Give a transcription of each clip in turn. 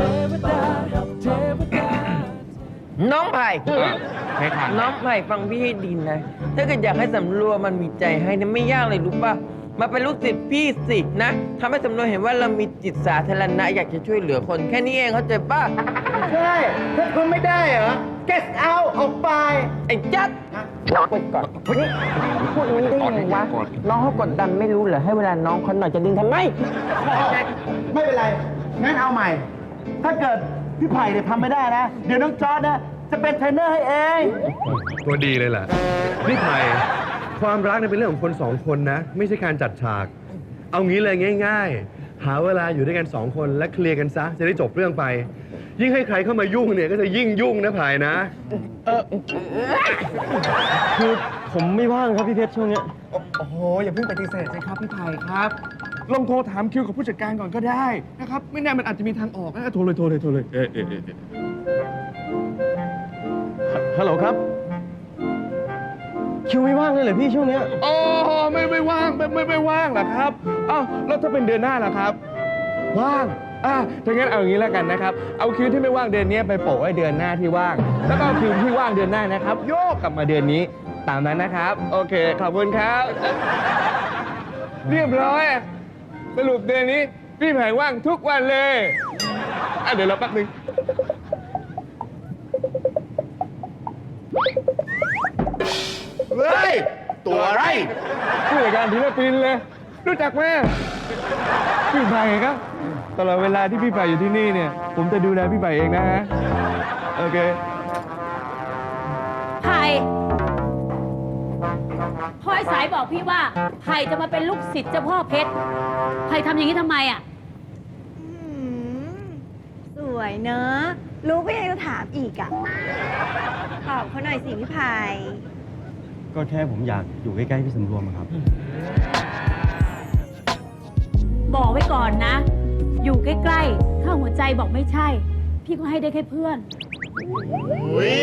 วดาเทวดาน้องไผ่ไม่ทันน้องไผ่ฟังพี่ให้ดีนะ ถ้าเกิดอยากให้สำรวมมันมีใจให้เนี่ยไม่ยากเลยรู้ป่ะ มาเป็นลูกศิษย์พี่สินะทำให้สำรวมเห็นว่าเรามีจิตสาธารณะอยากจะช่วยเหลือคน แค่นี้เองเข้าใจป่ะ ใช่ ถ้าคุณไม่ได้เหรอ get out ออกไป ไอ้จัดน้องไปก่อนนี่พูดอย่างนี้ได้ยังไงวะ น้องเขากดดันไม่รู้เหรอ ให้เวลาน้องเขาหน่อยจะดึงทำไม ไม่เป็นไร งั้นเอาใหม่ ถ้าเกิดพี่ไผ่เนี่ยทำไม่ได้นะ เดี๋ยวน้องจอร์ดนะ จะเป็นเทรนเนอร์ให้เอง ตัวดีเลยแหละพี่ไผ่ความรักเนี่ยเป็นเรื่องของคนสองคนนะ ไม่ใช่การจัดฉาก เอางี้เลยง่าย ๆ หาเวลาอยู่ด้วยกันสองคนและเคลียร์กันซะ จะได้จบเรื่องไป ยิ่งให้ใครเข้ามายุ่งเนี่ยก็จะยิ่งยุ่งนะไผ่นะ คือผมไม่ว่างครับพี่เพชรช่วงเนี้ย โอ้โห อย่าเพิ่งปฏิเสธสิครับพี่ไผ่ครับ ลองโทรถามคิวกับผู้จัดการก่อนก็ได้นะครับไม่แน่มันอาจจะมีทางออกนะโทรเลยโทรเลยโทรเลยเอ๊ะเอ๊ะเอ๊ะเอ๊ะฮัลโหลครับ คิวไม่ว่างเลยเหรอพี่ช่วงเนี้ยโอ้ไม่ไม่ว่างไม่ไม่ไม่ว่างเหรอครับอ้าวแล้วถ้าเป็นเดือนหน้าล่ะครับ ว่างอะถ้างั้นเอาอย่างนี้แล้วกันนะครับ เอาคิวที่ไม่ว่างเดือนนี้ไปโปะไว้เดือนหน้าที่ว่าง แล้วก็เอาคิวที่ว่างเดือนหน้านะครับ โยกกลับมาเดือนนี้ ตามนั้นนะครับ โอเค ขอบคุณครับ เรียบร้อย สรุปเดือนนี้ พี่แผงว่างทุกวันเลยอะเดี๋ยวเราแป๊บนึงเฮ้ย ตัวอะไร ผู้จัดการทีละปินเลย รู้จักไหมพี่ไผ่ครับ ตลอดเวลาที่พี่ไผ่อยู่ที่นี่เนี่ย ผมจะดูแลพี่ไผ่เองนะฮะ โอเค ไผ่ พลอยสายบอกพี่ว่าไผ่จะมาเป็นลูกศิษย์เจ้าพ่อเพชรไผ่ทำอย่างนี้ทำไมอะ อืมสวยเนอะรู้ก็ยังจะถามอีกอะตอบเขาหน่อยสิพี่พายก็แค่ผมอยากอยู่ใกล้ๆพี่สำรวมอะครับ บอกไว้ก่อนนะ อยู่ใกล้ๆ ถ้าหัวใจบอกไม่ใช่ พี่ก็ให้ได้แค่เพื่อนนี่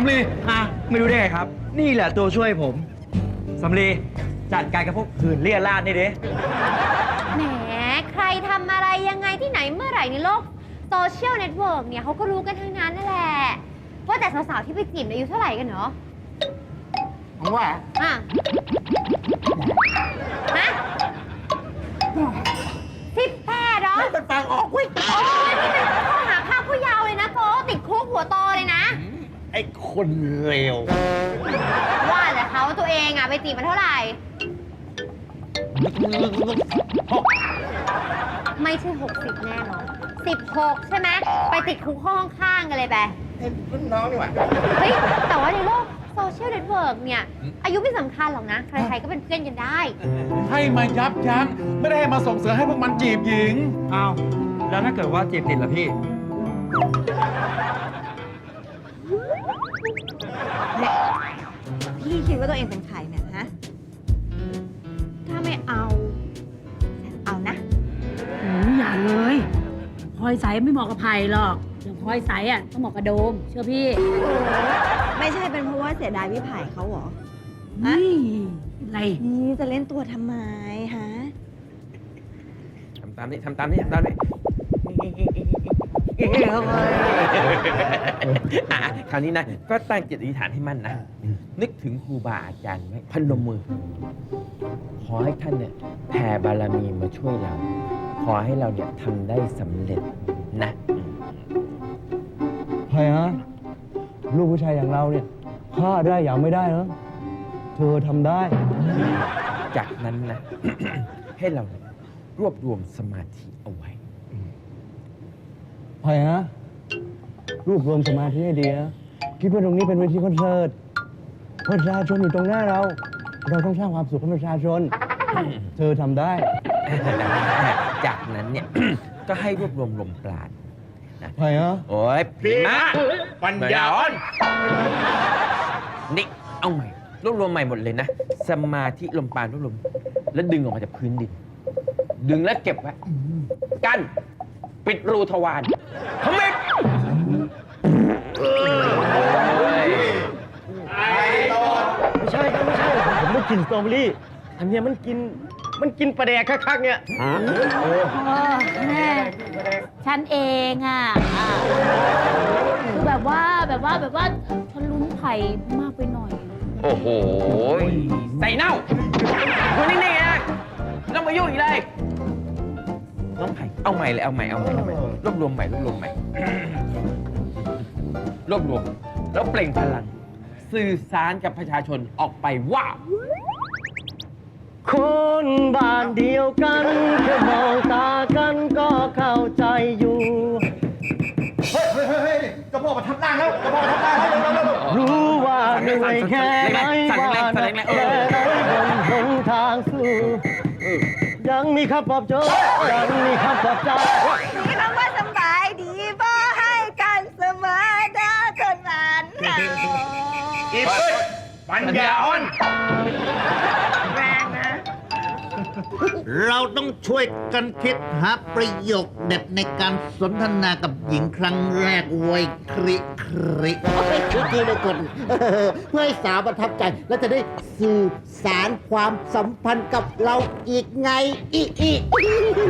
สำลีอะไม่รู้ได้ไงครับ นี่แหละตัวช่วยผมสำลีจัดการกับพวกหื่นเลี่ยราดนี่ดิแหมใครทำอะไรยังไงที่ไหนเมื่อไหร่ในโลกโซเชียลเน็ตเวิร์กเนี่ยเขาก็รู้กันทั้งนั้นนั่นแหละ ว่าแต่สาวๆที่ไปจีบเนี่ยอายุเท่าไหร่กันเนาะผมว่าอะฮะ คนเลวว่าแต่เขาตัวเองอะไปจีบมาเท่าไหร่ ไม่ใช่ 60 แน่นอน16 ใช่ไหมไปติดคุกห้องข้างกันเลยไปเป็นรุ่นน้องนี่หว่าเฮ้ย แต่ว่าในโลกโซเชียลเน็ตเวิร์กเนี่ย อายุไม่สำคัญหรอกนะ ใครๆก็เป็นเพื่อนกันได้ ให้มายับยั้งไม่ได้ให้มาส่งเสริมให้พวกมันจีบหญิง อ้าว แล้วถ้าเกิดว่าจีบติดล่ะพี่ พี่คิดว่าตัวเองเป็นใครเนี่ยฮะ ถ้าไม่เอาฉันเอานะโอ้ยอย่าเลย พลอยใสไม่เหมาะกับไผ่หรอกอย่างพลอยใสอะต้องเหมาะกับโดม เชื่อพี่ไม่ใช่เป็นเพราะว่าเสียดายพี่ไผ่เขาเหรอ ฮะ นี่อะไรนี่จะเล่นตัวทำไมฮะ ทำตามนี้ทำตามนี้ทำตามนี้ อะคราวนี้นะ ก็ตั้งจิตอธิษฐานให้มั่นนะ นึกถึงครูบาอาจารย์ไว้พนมมือ ขอให้ท่านเนี่ยแผ่บารมีมาช่วยเรา ขอให้เราเนี่ยทำได้สำเร็จนะใครฮะลูกผู้ชายอย่างเราเนี่ยฆ่าได้อย่างไม่ได้เนอะเธอทำได้ จากนั้นนะ ให้เราเนี่ยรวบรวมสมาธิเอาไว้ ใครฮะรวบรวมสมาธิให้ดีนะคิดว่าตรงนี้เป็นเวทีคอนเสิร์ตประชาชนอยู่ตรงหน้าเรา เราต้องสร้างความสุขให้ประชาชน เธอทำได้ จากนั้นเนี่ย ก็ให้รวบรวมลมปราณนะใครฮะโอ้ยพี่มาปัญญาอ่อนนี่เอาใหม่รวบรวมใหม่หมดเลยนะ สมาธิลมปราณรวบรวม แล้วดึงออกมาจากพื้นดิน ดึงแล้วเก็บไว้กัน ปิดรูทวารขมิบไม่ใช่ครับไม่ใช่ผมไม่กินสตรอเบอรี่ อันเนี้ยมันกินมันกินปลาแดกคักๆเนี่ยโอ้แม่ฉันเองอะอะคือแบบว่าแบบว่าแบบว่าฉันลุ้นไผ่มากไปหน่อย โอ้โห ใส่เน่าคุณนิ่งๆนะไม่ต้องมายุ่งอีกเลย น้องไผ่เอาใหม่เลยเอาใหม่เอาใหม่เอาใหม่รวบรวมใหม่รวบรวมใหม่รวบรวม แล้วเปล่งพลัง สื่อสารกับประชาชนออกไปว่า คนบ้านเดียวกันแค่มองตากันก็เข้าใจอยู่ เฮ้ยเฮ้ยเฮ้ยเฮ้ยเจ้าพ่อมาทับร่างแล้วเจ้าพ่อมาทับร่างแล้วเร็วเร็วเร็วรู้ว่าเหนื่อยแค่ไหนสั่นว่าแรงๆสั่นหนักแรงๆเอแค่อไหน ยังมีคำปลอบโยนยังมีคำปลอบใจมีคำว่าสบายดีบ่ให้กันเสมอเด้อคนบ้านเฮาอีเฮ้ยปัญญาอ่อนแรงนะ เราต้องช่วยกันคิดหาประโยคเด็ดในการสนทนากับหญิงครั้งแรกไวยคริคริโอ้ยคริคริเลยคนเออเพื่อให้สาวประทับใจ และจะได้สื่อสารความสัมพันธ์กับเราอีกไงอีกอีก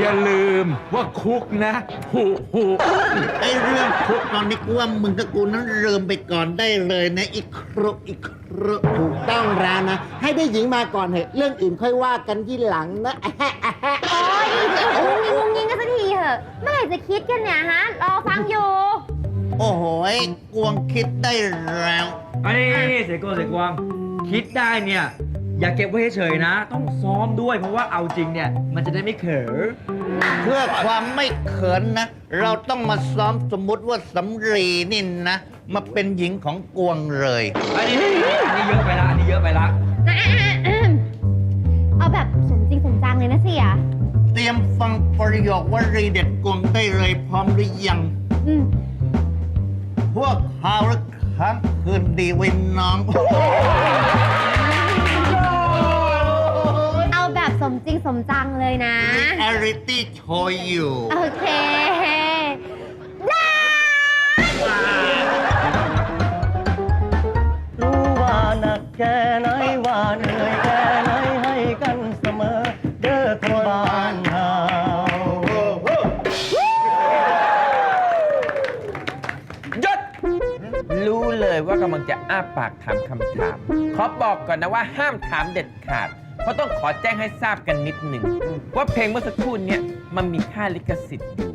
อย่าลืมว่าคุกนะหูหูไอเรื่องคุกตอนนี้กูว่ามึงกับกูนั้นเริ่มไปก่อนได้เลยนะอีกครุอีกครุถูกต้องแล้วนะ ให้ได้หญิงมาก่อนเถอะเรื่องอื่นค่อยว่ากันที่หลังนะโอ้ยงุ้งงิ้งงุ้งงิ้งกันสักทีเถอะเมื่อไหร่จะคิดกันเนี่ยฮะ รอฟังอยู่ โอ้โหยกวงคิดได้แล้วอันนี้เสกโกเสกวางคิดได้เนี่ย อย่าเก็บไว้เฉยๆนะ ต้องซ้อมด้วยเพราะว่าเอาจริงเนี่ย มันจะได้ไม่เขอเพื่อความไม่เขินนะ เราต้องมาซ้อมสมมุติว่าสำรีนี่นะ มาเป็นหญิงของกวงเลย อันนี้อันนี้เยอะไปละอันนี้เยอะไปละ เอาแบบสม ยนะเสียเตรียมฟังประโยควรีเด็ดกวงได้เลยพร้อมหรือยัง อืมพวกข่าวและค้างคืนดีไว้น้อง เอาแบบสมจริงสมจังเลยนะ แอริตี้โชว์อยู่ โอเค เลยว่ากำลังจะอ้าปากถามคำถาม ขอบอกก่อนนะว่าห้ามถามเด็ดขาด เพราะต้องขอแจ้งให้ทราบกันนิดหนึ่ง ว่าเพลงเมื่อสักครู่เนี้มันมีค่าลิขสิทธิ์อยู่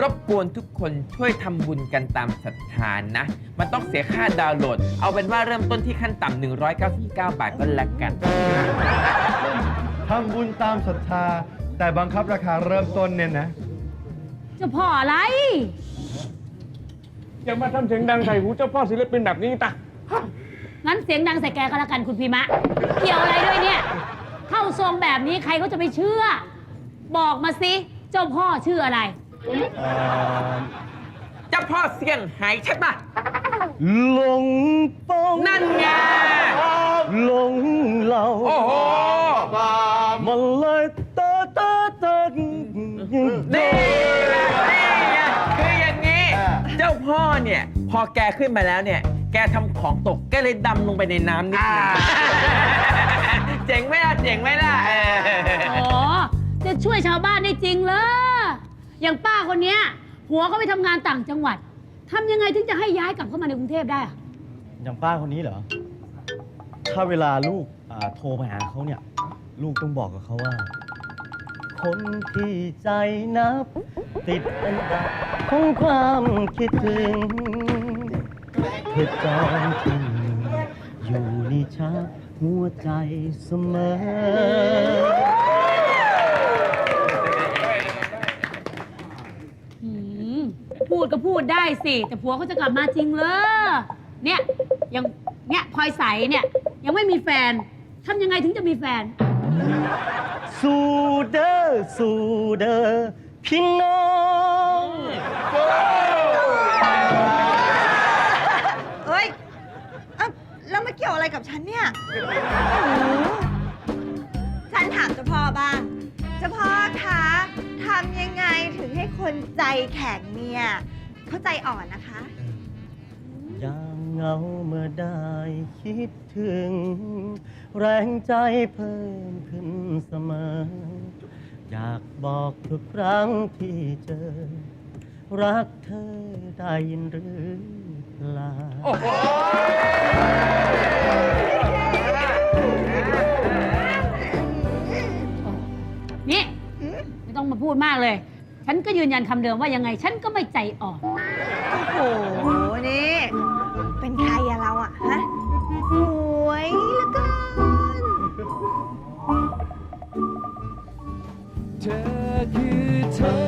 รบกวนทุกคนช่วยทำบุญกันตามศรัทธานะ มันต้องเสียค่าดาวน์โหลด เอาเป็นว่าเริ่มต้นที่ขั้นต่ำ199 บาทก็แล้วกัน ทำบุญตามศรัทธา แต่บังคับราคาเริ่มต้นเนี่ยนะเจะพ่ออะไร อย่ามาทำเสียงดังใส่หูเจ้าพ่อศิลปินแบบนี้ตะงั้นเสียงดังใส่แกก็แล้วกันคุณพีมะ เกี่ยวอะไรด้วยเนี่ย เข้าทรงแบบนี้ใครเขาจะไปเชื่อ บอกมาสิ เจ้าพ่อชื่ออะไร เจ้าพ่อเสี่ยงไฮ้ใช่ปะหลงปองนั่นไง หลงเราโอ้โหมันเล พอแกขึ้นมาแล้วเนี่ย แกทำของตก แกเลยดำลงไปในน้ำนิดนึงเจ๋งไหมล่ะ เจ๋งไหมล่ะเอออ๋อ จะช่วยชาวบ้านได้จริงเหรออย่างป้าคนเนี้ยผัวเขาไปทำงานต่างจังหวัดทำยังไงถึงจะให้ย้ายกลับเข้ามาในกรุงเทพได้อะอย่างป้าคนนี้เหรอ ถ้าเวลาลูกอ่าโทรไปหาเขาเนี่ย ลูกต้องบอกกับเขาว่า คนที่ใจนับ ติดอันดับของความคิดถึง เธอจองที่หนึ่งอยู่ในชักหัวใจเสมอ หืมพูดก็พูดได้สิ แต่ผัวเขาจะกลับมาจริงเหรอเนี่ยยังเนี่ยพลอยใสเนี่ย ยังไม่มีแฟนทำยังไงถึงจะมีแฟน สู่เด้อสู่เด้อพี่น้อง ใจอ่อนนะคะ ยามเหงาเมื่อได้คิดถึง แรงใจเพิ่มขึ้นเสมอ อยากบอกทุกครั้งที่เจอ รักเธอได้ยินหรือเปล่านี่ไม่ต้องมาพูดมากเลย ฉันก็ยืนยันคำเดิมว่ายังไงฉันก็ไม่ใจอ่อน โอ้โห นี่ เป็นใครอะเราอะฮะหวยละกัน เธอคือเธอ